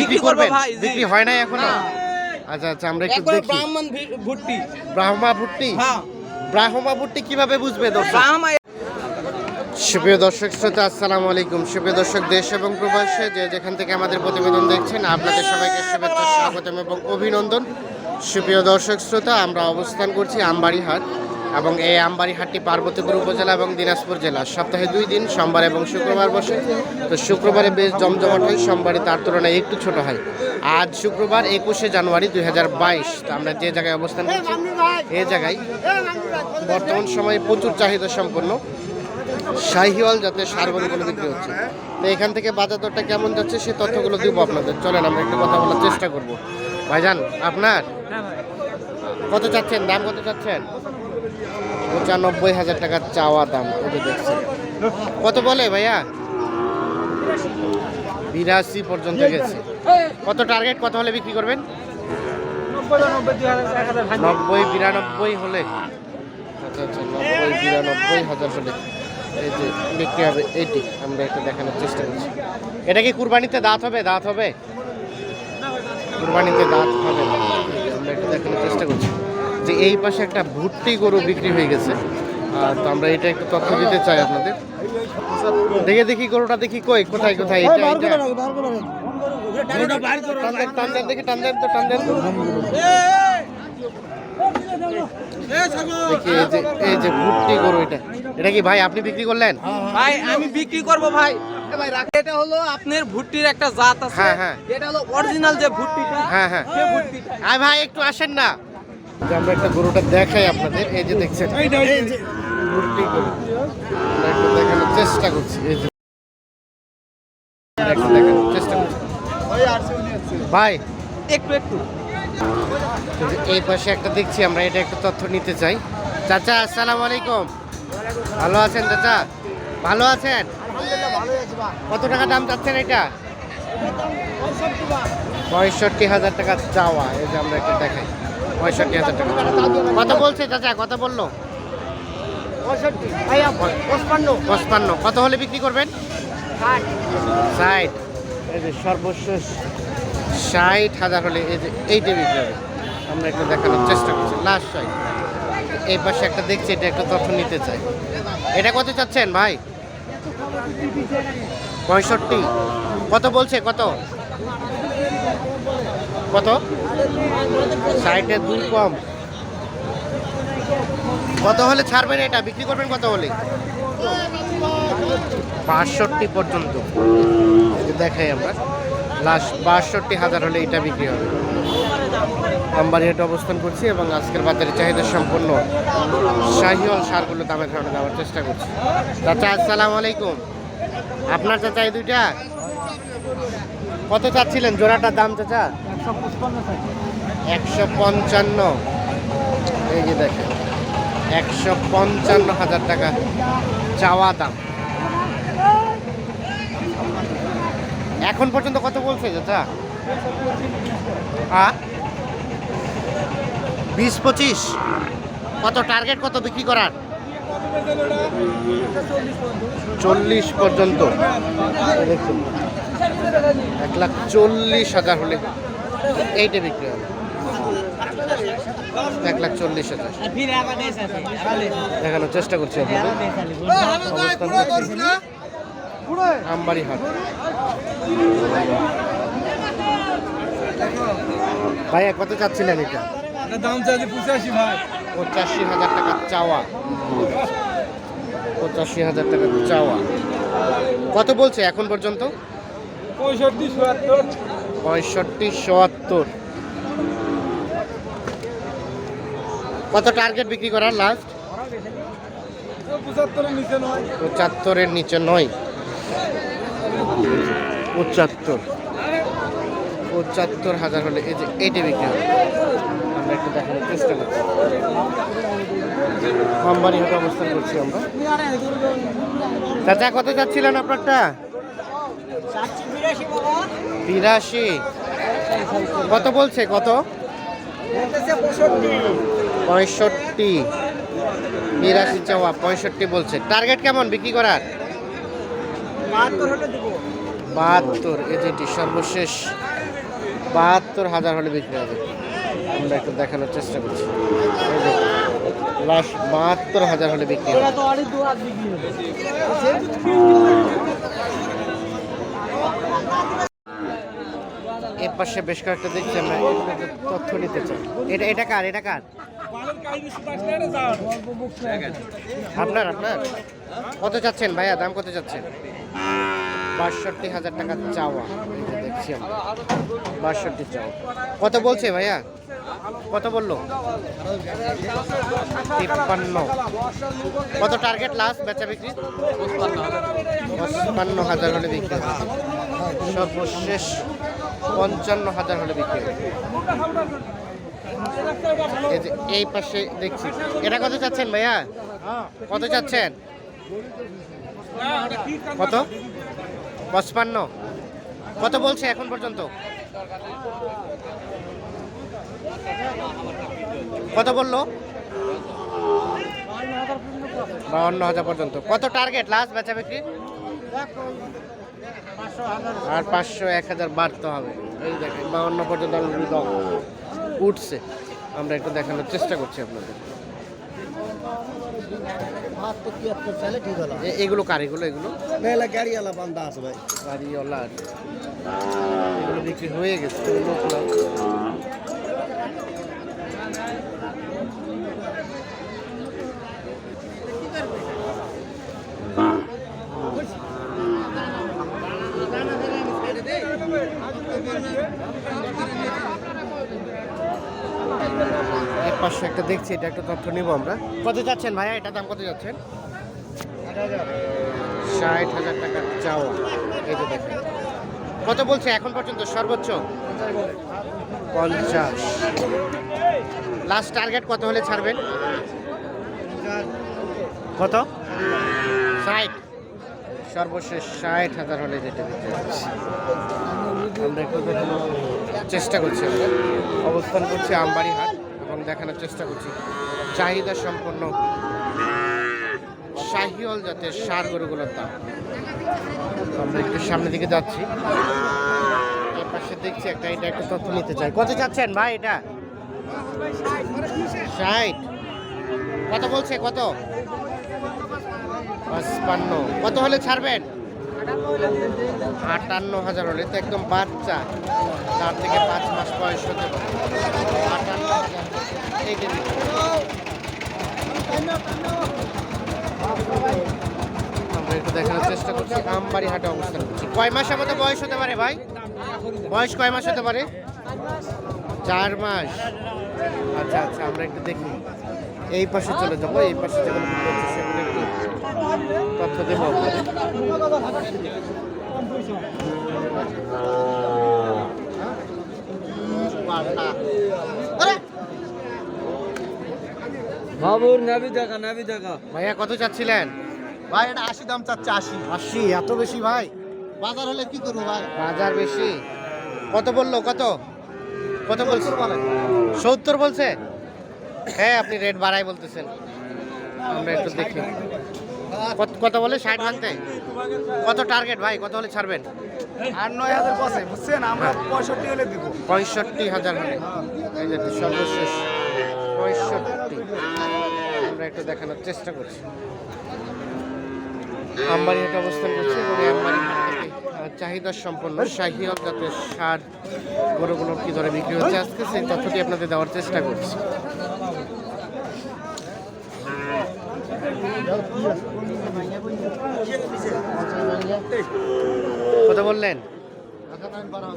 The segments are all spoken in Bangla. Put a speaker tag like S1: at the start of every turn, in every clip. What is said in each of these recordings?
S1: বিক্রি করবেন। বিক্রি হয় নাই
S2: এখনও?
S1: আচ্ছা আচ্ছা আমরা একটু দেখি।
S2: ব্রাহ্মণ ভুট্টি।
S1: ব্রাহ্মা ভুট্টি?
S2: হ্যাঁ।
S1: ব্রাহ্মা ভুট্টি কীভাবে বুঝবে
S2: ব্রাহ্মা
S1: সুপ্রিয় দর্শক শ্রোতা আসসালামু আলাইকুম। সুপ্রিয় দর্শক দেশ এবং প্রবাসে যে যেখান থেকে আমাদের প্রতিবেদন দেখছেন আপনাদের সবাইকে শুভেচ্ছা স্বাগতম এবং অভিনন্দন। সুপ্রিয় দর্শক শ্রোতা আমরা অবস্থান করছি আমবাড়িহাট। এবং এই আমবাড়িহাটটি পার্বতীপুর উপজেলা এবং দিনাজপুর জেলা। সপ্তাহে দুই দিন সোমবার এবং শুক্রবার বসে। তো শুক্রবারে বেশ জমজমাট হয় সোমবারে তার তুলনায় একটু ছোট হয়। আজ শুক্রবার একুশে জানুয়ারি দুই হাজার বাইশ। তো আমরা যে জায়গায় অবস্থান করছি এই জায়গায় বর্তমান সময়ে প্রচুর চাহিদা সম্পন্ন। শাহিওয়াল যাতে সার বিক্রি হচ্ছে। তো এখান থেকে বাজার দরটা কেমন যাচ্ছে সে তথ্যগুলো দিব আপনাদের। চলেন আমরা একটু কথা বলার চেষ্টা করব। ভাইজান আপনার? কত চাচ্ছেন? দাম কত চাচ্ছেন? পঁচানব্বই হাজার টাকার চাওয়া দাম যে দেখছেন। কত বলে ভাইয়া? বিরাশি পর্যন্ত গেছে। কত টার্গেট কত হলে বিক্রি করবেন? নব্বই, বিরানব্বই হলে। আচ্ছা আচ্ছা নব্বই, বিরানব্বই হাজার হলে। এই যে বিক্রি হবে এইটি, আমরা একটু দেখানোর চেষ্টা করছি। এটা কি কুরবানিতে দাঁত হবে? দাঁত হবে? কুরবানিতে দাঁত হবে এই পাশে একটা ভুট্টি গরু বিক্রি হয়ে গেছে। আর তো আমরা এটা একটু তথ্য দিতে চাই আপনাদের। দেখে দেখি গরুটা দেখি কই কোথায় কোথায় এটা এটা। টান দেন, টান দেখি টান দেন তো টান দেন এই যে ভুট্টি গরু এটা। এটা কি ভাই আপনি বিক্রি করলেন?
S2: ভাই আমি বিক্রি করব ভাই। ভাই এটা হলো আপনার ভুট্টির একটা জাত আছে।
S1: হ্যাঁ, হ্যাঁ।
S2: এটা হলো অরিজিনাল যে ভুট্টিটা
S1: হ্যাঁ হ্যাঁ।
S2: ভুট্টিটা
S1: ভাই একটু আসেন না। যে আমরা একটা গরুটা দেখাই আপনাদের এই যে দেখছেন। এই গরু আমরা একটু দেখানোর চেষ্টা করছি এই যে। একটু দেখানোর চেষ্টা করছি। ভাই
S2: একটু একটু।
S1: এই পাশে একটা দেখছি আমরা এটা একটু তথ্য নিতে চাই। চাচা আসসালামু আলাইকুম। ভালো আছেন চাচা? ভালো আছেন? কত টাকা দাম চাচ্ছেন এটা? পঁয়ষট্টি হাজার টাকা চাওয়া এই যে আমরা একটা দেখাই। পঁয়ষট্টি হাজার টাকা। কত বলছে চাচা কত বলল। পঁচপান্ন। কত হলে বিক্রি করবেন? ষাট। এই যে সর্বশেষ। ষাট হাজার হলে এই যে এইটা বিক্রি হবে। আমরা একটু দেখানোর চেষ্টা করছি। লাস্ট ষাট। এই পাশে একটা দেখছি এটা একটা তথ্য নিতে চাই। এটা কত চাচ্ছেন ভাই? পঁয়ষট্টি। কত বলছে? কত? কত? ষাটে দুই কম। কত হলে ছাড়বেন এটা? বিক্রি করবেন কত হলে? বাষট্টি পর্যন্ত। দেখাই আমরা। লাস্ট বাষট্টি হাজার হলে এটা বিক্রি হবে। আমবাড়িহাটে অবস্থান করছি এবং আজকের বাজারে চাহিদা সম্পন্ন শাহিওয়াল সারগুলো দামে খাওয়ানো দেওয়ার চেষ্টা করছি। চাচা, আসসালাম আলাইকুম। আপনার চাচা এই দুইটা? কত চাচ্ছিলেন? জোড়াটার দাম চাচা? একশো পঞ্চান্ন। এই যে দেখেন, একশো পঞ্চান্ন হাজার টাকা চাওয়া দাম। এখন পর্যন্ত কত বলছে চাচা? হ্যাঁ বিশ পঁচিশ। কত টার্গেট কত বিক্রি করার? চল্লিশ পর্যন্ত। এক লাখ চল্লিশ হাজার হলে এইটা বিক্রি হবে। এক লাখ চল্লিশ হাজার। দেখানোর চেষ্টা করছি আমবাড়ি হাট। ভাইয়া কত চাচ্ছিলেন এটা?
S2: দাম চাইছে পঁচাশি ভাই।
S1: পঁচাশি হাজার টাকা চাওয়া। পঁচাশি হাজার টাকা চাওয়া। কত বলছে এখন পর্যন্ত?
S2: পঁয়ষট্টি চুয়াত্তর
S1: পঁয়ষট্টি চুয়াত্তর কত টার্গেট বিক্রি করার লাস্ট
S2: পঁচাত্তরের নিচে নয়।
S1: পঁচাত্তর। পঁচাত্তর হাজার হলে এই যে এইটা বিক্রি হবে। আমরা একটু দেখানোর চেষ্টা করছি। কোম্পানি হতে অবস্থান করছি আমরা। চাচা কত যাচ্ছিলেন আপনারটা? বিরাশি। কত বলছে? কত? পঁয়ষট্টি। বিরাশি চাওয়া পঁয়ষট্টি বলছে। টার্গেট কেমন বিক্রি করার? বাহাত্তর এই যেটি সর্বশেষ। বাহাত্তর হাজার হলে বিক্রি হবে। আমরা একটু দেখানোর চেষ্টা করছি। লাস্ট বাহাত্তর হাজার হলে বিক্রি হবে। পাশে বেশ কয়েকটা দেখছি আমরা তথ্য নিতে চাই। এটা এটা কার এটা কার? আপনার আপনার? কত চাচ্ছেন ভাইয়া? দাম কত চাচ্ছেন? বাষট্টি হাজার টাকা চাওয়া। দেখছি বাষট্টি চাওয়া। কত বলছে ভাইয়া? কত বলল? তিপ্পান্ন। কত টার্গেট লাস্ট বেচা বিক্রি? পঞ্চান্ন হাজার। হলে বিক্রি সর্বশেষ পঞ্চান্ন হাজার হলে বিক্রি এই পাশে দেখছি। এটা কত চাচ্ছেন ভাইয়া? কত চাচ্ছেন? কত? পঁচপান্ন। কত বলছে এখন পর্যন্ত? কত বলল? বাউন্ন হাজার পর্যন্ত। কত টার্গেট লাস্ট বেচা বিক্রি? আর পাঁচশো এক হাজার বাড়তে হবে। এই দেখেন বাউন্ন পর্যন্ত already দম উঠছে। আমরা একটু দেখানোর চেষ্টা করছি আপনাদের। এগুলো কার এগুলো এগুলো?
S3: গাড়িওয়ালা বান্দা আছে ভাই।
S1: গাড়িওয়ালা। এগুলো বিক্রি হয়ে গেছে। পাশে একটা দেখছি, এটা একটা তথ্য নিব আমরা। কত যাচ্ছেন ভাইয়া? এটা দাম কত যাচ্ছেন? ষাট হাজার টাকার চাওয়া। এই যে দেখেন। কত বলছে এখন পর্যন্ত সর্বোচ্চ? পঞ্চাশ। লাস্ট টার্গেট কত হলে ছাড়বেন? কত? ষাট। সর্বশেষ ষাট হাজার হলে যেটা দিতে আমরা চেষ্টা করছি আমরা। অবস্থান করছি আমবাড়ি হাট এবং দেখানোর চেষ্টা করছি। চাহিদা সম্পন্ন শাহিওল জাতের সার গরুগুলোর দাম। আমরা একটু সামনের দিকে যাচ্ছি। পাশে দেখছি একটা, এটা একটা তথ্য নিতে চাই। কত যাচ্ছেন ভাই এটা? ষাট। কত বলছে? কত? পাঁচপান্ন। কত হলে ছাড়বেন? আটান্ন হাজার হলে তো একদম বাচ্চা। চার থেকে পাঁচ মাস বয়স হতে পারে। আমরা একটু দেখানোর চেষ্টা করছি। আমবাড়ি হাটে অবস্থান করছি। কয় মাসের মতো বয়স হতে পারে ভাই? বয়স কয় মাস হতে পারে? চার মাস। আচ্ছা আচ্ছা আমরা একটু দেখি। এই পাশে চলে যাব, এই পাশে যেগুলো বিক্রি হচ্ছে সেগুলো একটু তথ্য দেবো
S3: বাবুর নাবি দেখা নাবি দেখা।
S1: ভাইয়া কত চাচ্ছিলেন?
S3: ভাই এটা আশি দাম চাচ্ছে আশি।
S1: আশি? এত বেশি ভাই?
S3: বাজার হলে কি করব ভাই?
S1: বাজার বেশি। কত বলল কত? কত বলছে? সত্তর বলছে? হ্যাঁ আপনি রেট বাড়াই বলতেছেন। আমরা একটু দেখি। কত বলে? ষাট ভাঙতে? কত টার্গেট ভাই? কত হলে ছাড়বেন?
S3: আর নয় হাজার বসে বুঝছেন? আমরা পঁয়ষট্টি হলে দিব।
S1: পঁয়ষট্টি হাজার হলে। সর্বশেষ পঁয়ষট্টি। আমরা একটু দেখানোর চেষ্টা করছি। আমবাড়ি হাটে অবস্থান করছি এবং আমবাড়ি চাহিদা সম্পন্ন শাহিয়াল জাতের সার গরুগুলো কি ধরে বিক্রি হচ্ছে? আজকে সেই তথ্যটি আপনাদের দেওয়ার চেষ্টা করছি। কত বললেন?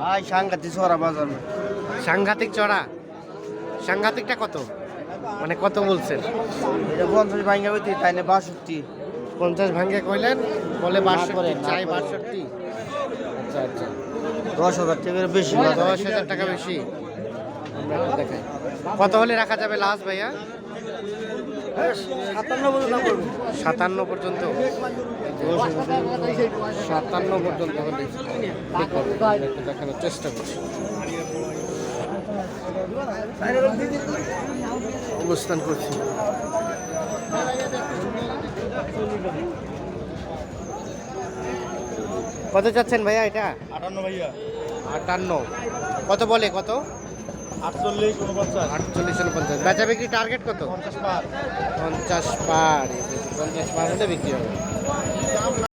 S3: ভাই সাংঘাতিক চড়া বাজার।
S1: সাংঘাতিক চড়া? সাংঘাতিকটা কত? মানে কত বলছেন?
S3: এটা পঞ্চাশ ভাঙ্গা হইতে তাই না বাষট্টি।
S1: পঞ্চাশ ভাঙ্গে কইলেন বলে বাষট্টি চাই বাষট্টি। আচ্ছা আচ্ছা।
S3: দশ হাজার টাকার বেশি
S1: দশ হাজার টাকা বেশি। কত হলে রাখা যাবে লাস্ট ভাইয়া?
S3: সাতান্ন
S1: পর্যন্ত। সাতান্ন পর্যন্ত হলে দেখানোর চেষ্টা করছি। অবস্থান করছি। কত চাচ্ছেন ভাইয়া এটা?
S3: আটান্ন ভাইয়া।
S1: আটান্ন। কত বলে কত?
S4: আটচল্লিশ উনপঞ্চাশ।
S1: আটচল্লিশ উনপঞ্চাশ। বেচা বিক্রি টার্গেট কত?
S4: পঞ্চাশ পার।
S1: পঞ্চাশ পার। পঞ্চাশ পার হলে বিক্রি হবে।